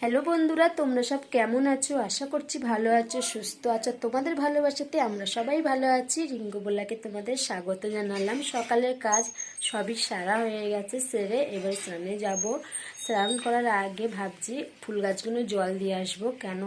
Hello বন্ধুরা, তোমরা সব কেমন আছো? আশা করছি ভালো আছো, সুস্থ আছো। তোমাদের ভালোবাসাতে আমরা সবাই ভালো আছি। রিঙ্গু বলাকে তোমাদের স্বাগত জানালাম। সকালের কাজ সবই সারা হয়ে গেছে সেরে এবার স্নানে যাব। স্নান করার আগে ভাবছি ফুল গাছগুলো জল দিয়ে আসব। কেন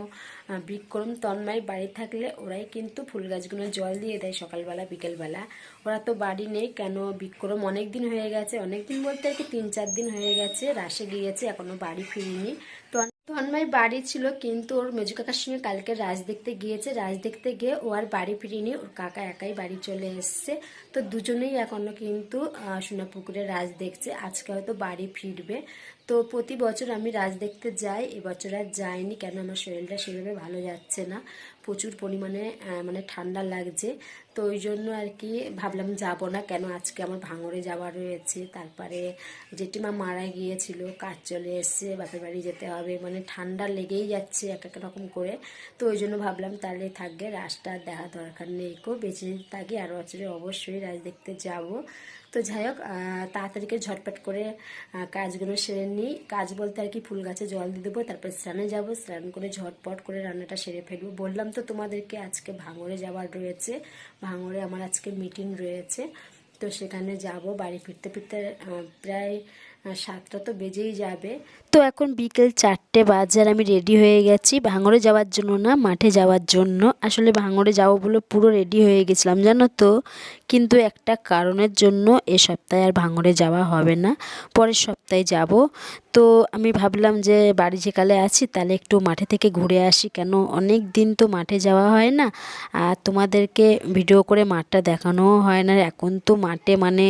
বিক্রম তন্ময় বাড়ি থাকলে ওরাই কিন্তু ফুল গাছগুলো জল দিয়ে দেয় সকালবেলা, বিকেলবেলা। ওরা তো বাড়ি নেই। কেন, বিক্রম অনেক দিন হয়ে গেছে। অনেক দিন বলতে আর কি তিন চার দিন হয়ে গেছে, রাশে গিয়েছে এখনও বাড়ি ফিরিনি। তো তন্ময় বাড়ি ছিল কিন্তু ওর মেজু কাকার সঙ্গে কালকে রাজ দেখতে গিয়েছে। রাজ দেখতে গিয়ে ও আর বাড়ি ফিরিনি, ওর কাকা একাই বাড়ি চলে এসছে। তো দুজনেই এখনও কিন্তু সোনাপুকুরে রাজ দেখছে। আজকে হয়তো বাড়ি ফিরবে। তো প্রতি বছর আমি রাজ দেখতে যাই, এবছর আর যাইনি কেন আমার শরীরটা সেভাবে ভালো যাচ্ছে না। প্রচুর পরিমাণে মানে ঠান্ডা লাগছে। তো ওই জন্য আর কি ভাবলাম যাব না কেন আজকে আমার ভাঙড়ে যাওয়া রয়েছে। তারপরে জেঠিমা মারা গিয়েছিল, কাজ চলে এসছে, বাপের বাড়ি যেতে হবে মানে ঠান্ডা লেগেই যাচ্ছে এক এক রকম করে। তো ওই জন্য ভাবলাম তাহলে থাকবে, রাজটা দেখা দরকার নেই। কো বেঁচে থাকি আর বছরে অবশ্যই রাজ দেখতে যাব। তো যাই হোক তাড়াতাড়ি করে ঝটপট করে কাজগুলো সেরে নিই। কাজ বলতে আর কি ফুল গাছে জল দিয়ে দেবো, তারপর স্নানে যাব। স্নান করে ঝটপট করে রান্নাটা সেরে ফেলব। বললাম তো তোমাদেরকে আজকে ভাঙড়ে যাওয়ার রয়েছে। ভাঙড়ে আমার আজকে মিটিং রয়েছে। তো সেখানে যাব, বাড়ি ফিরতে ফিরতে প্রায় সাতটা তো বেজেই যাবে। তো এখন বিকেল চারটে বাজার আমি রেডি হয়ে গেছি। ভাঙড়ে যাওয়ার জন্য না, মাঠে যাওয়ার জন্য। আসলে ভাঙড়ে যাব বলে পুরো রেডি হয়ে গেছিলাম, জানো তো। কিন্তু একটা কারণের জন্য এ সপ্তাহে আর ভাঙড়ে যাওয়া হবে না। পরের সপ্তাহে যাব। তো আমি ভাবলাম যে বাড়ি যেকালে আছি, তাহলে একটু মাঠে থেকে ঘুরে আসি। কেন? অনেক দিন তো মাঠে যাওয়া হয় না। আর তোমাদেরকে ভিডিও করে মাঠটা দেখানোও হয় না। এখন তো মাঠে মানে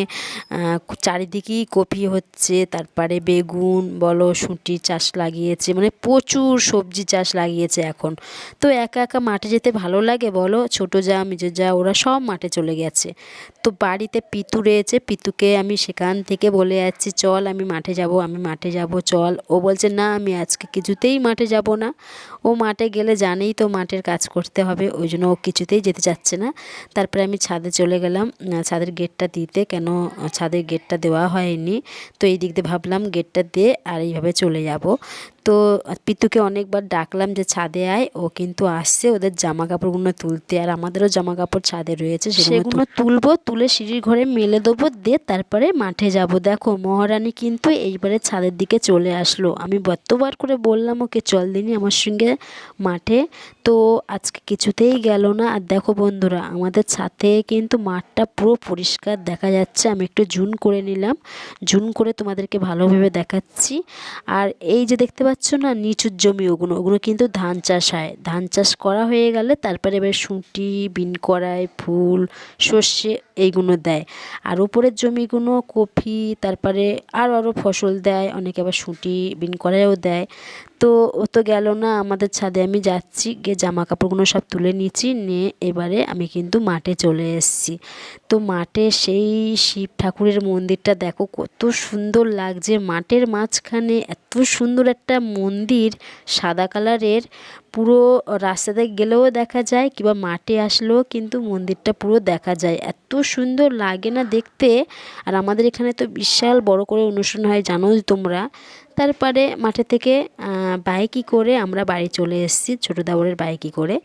চারিদিকেই কপি হচ্ছে। তারপরে বেগুন, বলো শুঁটি চাষ লাগিয়েছে মানে প্রচুর সবজি চাষ লাগিয়েছে এখন। তো একা একা মাঠে যেতে ভালো লাগে বলো? ছোটো যা, মেজো যা, ওরা সব মাঠে চলে গেছে। তো বাড়িতে পিতু রয়েছে, পিতুকে আমি সেখান থেকে বলে যাচ্ছি, চল আমি মাঠে যাব, আমি মাঠে যাব, চল। ও বলছে, না, আমি আজকে কিছুতেই মাঠে যাব না। ও মাঠে গেলে জানেই তো মাঠের কাজ করতে হবে, ওই জন্য ও কিছুতেই যেতে চাচ্ছে না। তারপরে আমি ছাদে চলে গেলাম, ছাদের গেটটা দিতে, কেন ছাদের গেটটা দেওয়া হয়নি। তো এই দিক দিয়ে ভাবলাম গেটটা দিয়ে আর এইভাবে চলে যাব। তো পিতুকে অনেকবার ডাকলাম যে ছাদে আয়, ও কিন্তু আসছে, ওদের জামা কাপড়গুলো তুলতে। আর আমাদেরও জামা কাপড় ছাদে রয়েছে, সেগুলো তুলবো, তুলে সিঁড়ির ঘরে মেলে দেবো, দিয়ে তারপরে মাঠে যাব। দেখো, মহারানী কিন্তু এইবারে ছাদের দিকে চলে আসলো। আমি বত্তবার করে বললাম ওকে, চল দিনই আমার সঙ্গে মাঠে। তো আজকে কিছুতেই গেল না। আর দেখো বন্ধুরা, আমাদের ছাদে কিন্তু মাঠটা পুরো পরিষ্কার দেখা যাচ্ছে। আমি একটু জুন করে নিলাম। জুম করে তোমাদেরকে ভালোভাবে দেখাচ্ছি। আর এই যে দেখতে পাচ্ছ না, নিচুর জমি ওগুলো ওগুলো কিন্তু ধান চাষ হয়। ধান চাষ করা হয়ে গেলে তারপরে এবার শুঁটি, বিন করাই ফুল, সর্ষে এইগুলো দেয়। আর উপরের জমিগুলো কফি তারপরে আর আরও ফসল দেয়, অনেকে আবার শুঁটি, বিন করাইও দেয়। তো ও তো গেল না, আমাদের ছাদে আমি যাচ্ছি, গিয়ে জামা কাপড়গুলো সব তুলে নিচ্ছি নিয়ে এবারে আমি কিন্তু মাঠে চলে এসেছি। তো মাঠে সেই শিব ঠাকুরের মন্দিরটা দেখো কত সুন্দর লাগছে, মাঠের মাঝখানে এত সুন্দর একটা মন্দির, সাদা কালারের, পুরো রাস্তাতে গেলেও দেখা যায় কিংবা মাঠে আসলেও কিন্তু মন্দিরটা পুরো দেখা যায়। এত সুন্দর লাগে না দেখতে। আর আমাদের এখানে তো বিশাল বড় করে অনুষ্ঠান হয় জানোই তোমরা? তারপরে মাঠে থেকে বাইকই করে আমরা বাড়ি চলে এসেছি, ছোটো দাবরের বাইকই করে।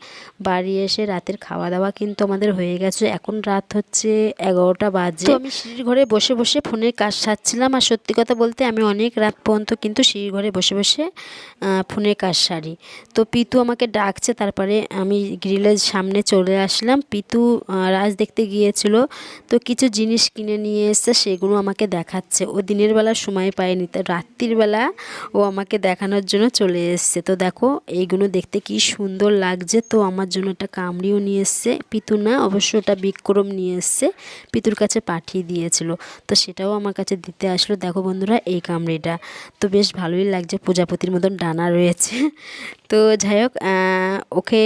বাড়ি এসে রাতের খাওয়া দাওয়া কিন্তু আমাদের হয়ে গেছে। এখন রাত হচ্ছে এগারোটা বাজে। আমি সিঁড়ির ঘরে বসে বসে ফোনের কাজ সারছিলাম। আর সত্যি কথা বলতে আমি অনেক রাত পর্যন্ত কিন্তু সিঁড়ির ঘরে বসে বসে ফোনের কাজ সারি। তো পিতু আমাকে ডাকছে, তারপরে আমি গ্রিলের সামনে চলে আসলাম। পিতু রাজ দেখতে গিয়েছিল, তো কিছু জিনিস কিনে নিয়ে এসছে, সেগুলো আমাকে দেখাচ্ছে। ও দিনের বেলা সময় পায়নি, তো রাত্রির বেলা ও আমাকে দেখানোর জন্য চলে এসছে। তো দেখো, এইগুলো দেখতে কি সুন্দর লাগছে। তো আমার জন্য একটা কামড়িও নিয়ে এসছে। পিতু না, অবশ্য ওটা বিক্রম নিয়ে এসছে, পিতুর কাছে পাঠিয়ে দিয়েছিল। তো সেটাও আমার কাছে দিতে আসলো। দেখো বন্ধুরা, এই কামড়িটা। তো বেশ ভালোই লাগছে, প্রজাপতির মতন ডানা রয়েছে। তো যাই হোক ওকে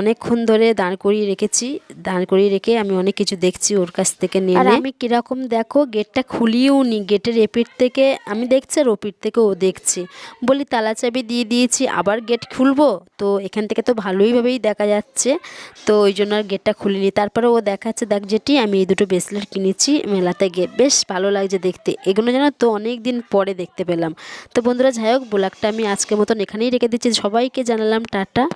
অনেকক্ষণ ধরে দাঁড় করিয়ে রেখেছি। দাঁড় করিয়ে রেখে আমি অনেক কিছু দেখছি ওর কাছ থেকে নিয়ে। আর আমি কীরকম দেখো, গেটটা খুলিয়েও নি, গেটের এপিট থেকে, আমি দেখছি আর ওপিট থেকে ও দেখছি। বলি তালা চাবি দিয়ে দিয়েছি, আবার গেট খুলবো? তো এখান থেকে তো ভালোইভাবেই দেখা যাচ্ছে। তো ওই জন্য আর গেটটা খুলিনি। তারপরে ও দেখাচ্ছে, দেখ যেটি আমি এই দুটো ব্রেসলেট কিনেছি মেলাতে গিয়ে। বেশ ভালো লাগছে দেখতে। এগুলো যেন তো অনেক দিন পরে দেখতে পেলাম। তো বন্ধুরা যাই হোক ব্লগটা আমি আজকের মতন এখানেই রেখে দিচ্ছি। সবাইকে জানালাম টাটা।